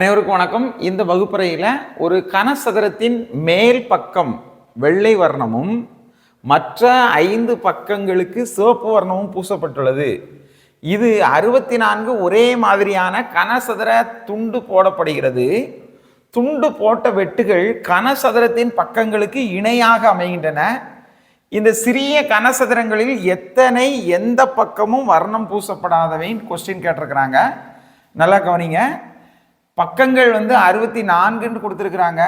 அனைவருக்கும் வணக்கம். இந்த வகுப்பறையில் ஒரு கனசதுரத்தின் மேல் பக்கம் வெள்ளை வர்ணமும் மற்ற ஐந்து பக்கங்களுக்கு சிவப்பு வர்ணமும் பூசப்பட்டுள்ளது. இது அறுபத்தி நான்கு ஒரே மாதிரியான கனசதுர துண்டு போடப்படுகிறது. துண்டு போட்ட வெட்டுகள் கனசதுரத்தின் பக்கங்களுக்கு இணையாக அமைகின்றன. இந்த சிறிய கனசதுரங்களில் எத்தனை எந்த பக்கமும் வர்ணம் பூசப்படாதவைன்னு கொஸ்டின் கேட்டிருக்கிறாங்க. நல்லா கவனிங்க. பக்கங்கள் வந்து அறுபத்தி நான்குன்னு கொடுத்துருக்குறாங்க.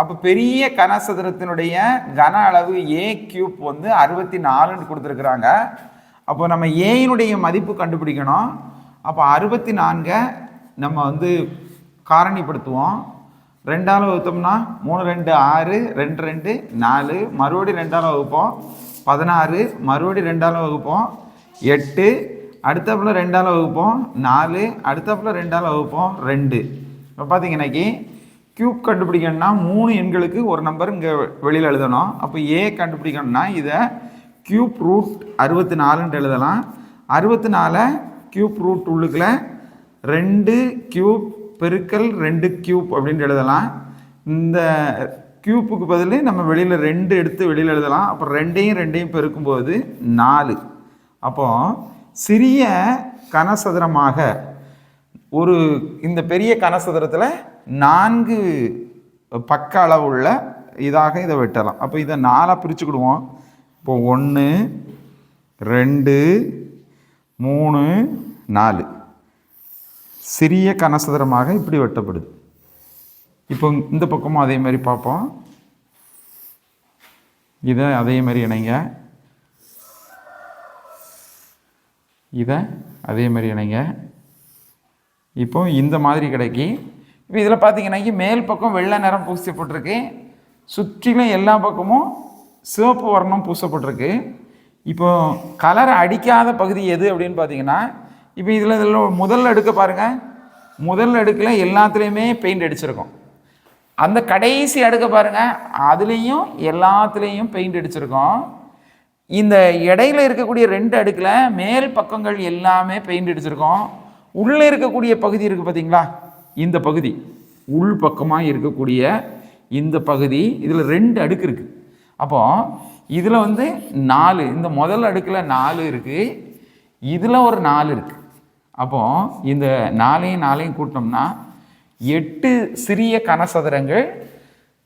அப்போ பெரிய கனசதுரத்தினுடைய கன அளவு ஏ கியூப் வந்து அறுபத்தி நாலுன்னு கொடுத்துருக்குறாங்க. அப்போ நம்ம ஏயினுடைய மதிப்பு கண்டுபிடிக்கணும். அப்போ அறுபத்தி நான்கை நம்ம வந்து காரணிப்படுத்துவோம். ரெண்டால் வகுத்தோம்னா மூணு ரெண்டு ஆறு ரெண்டு ரெண்டு நாலு மறுபடி ரெண்டால் வகுப்போம். பதினாறு மறுபடி ரெண்டால் வகுப்போம். எட்டு அடுத்தப்புல ரெண்டால் வகுப்போம். நாலு அடுத்தப்புல ரெண்டால் வகுப்போம். ரெண்டு. இப்போ பார்த்தீங்கன்னா கியூப் கண்டுபிடிக்கணும்னா மூணு எண்களுக்கு ஒரு நம்பர் இங்கே வெளியில் எழுதணும். அப்போ ஏ கண்டுபிடிக்கணும்னா இதை கியூப் ரூட் அறுபத்தி நாலுன்ட்டு எழுதலாம். அறுபத்தி நாலை கியூப் ரூட் உள்ளுக்கில் ரெண்டு கியூப் பெருக்கல் ரெண்டு கியூப் அப்படின்ட்டு எழுதலாம். இந்த கியூப்புக்கு பதில் நம்ம வெளியில் ரெண்டு எடுத்து வெளியில் எழுதலாம். அப்போ ரெண்டையும் ரெண்டையும் பெருக்கும்போது நாலு. அப்போது சிறிய கனசதுரமாக ஒரு இந்த பெரிய கனசதுரத்தில் நான்கு பக்க அளவுள்ள இதாக இதை வெட்டலாம். அப்போ இதை நாலாக பிரிச்சுக்கிடுவோம். இப்போ ஒன்று ரெண்டு மூணு நாலு. சிறிய கனசதுரமாக இப்படி வெட்டப்படுது. இப்போ இந்த பக்கமும் அதே மாதிரி பார்ப்போம். இதை அதே மாதிரி இணைங்க. இதை அதே மாதிரி இணைங்க. இப்போ இந்த மாதிரி கிடைக்கி இப்போ இதில் பார்த்தீங்கன்னாக்கி மேல் பக்கம் வெள்ளை நிறம் பூசப்பட்டிருக்கு. சுற்றிலும் எல்லா பக்கமும் சிவப்பு வர்ணம் பூசப்பட்டிருக்கு. இப்போ கலர் அடிக்காத பகுதி எது அப்படின்னு பார்த்தீங்கன்னா இப்போ இதில் இதில் முதல் அடுக்க பாருங்கள் முதல் அடுக்கில் எல்லாத்துலேயுமே பெயிண்ட் அடிச்சிருக்கோம். அந்த கடைசி அடுக்க பாருங்கள் அதுலேயும் எல்லாத்துலேயும் பெயிண்ட் அடிச்சிருக்கோம். இந்த இடையில இருக்கக்கூடிய ரெண்டு அடுக்கில் மேல் பக்கங்கள் எல்லாமே பெயிண்ட் அடிச்சிருக்கோம். உள்ளே இருக்கக்கூடிய பகுதி இருக்குது பார்த்தீங்களா இந்த பகுதி. உள் பக்கமாக இருக்கக்கூடிய இந்த பகுதி. இதில் ரெண்டு அடுக்கு இருக்குது அப்போ இதில் வந்து நாலு. இந்த முதல் அடுக்கில் நாலு இருக்குது இதில் ஒரு நாலு இருக்குது அப்போது இந்த நாலையும் நாலையும் கூட்டினோம்னா எட்டு சிறிய கனசதுரங்கள்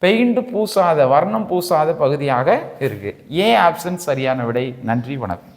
பெயிண்ட் பூசாத வர்ணம் பூசாத பகுதியாக இருக்குது ஏ ஆப்ஷன் சரியான விடை. நன்றி வணக்கம்.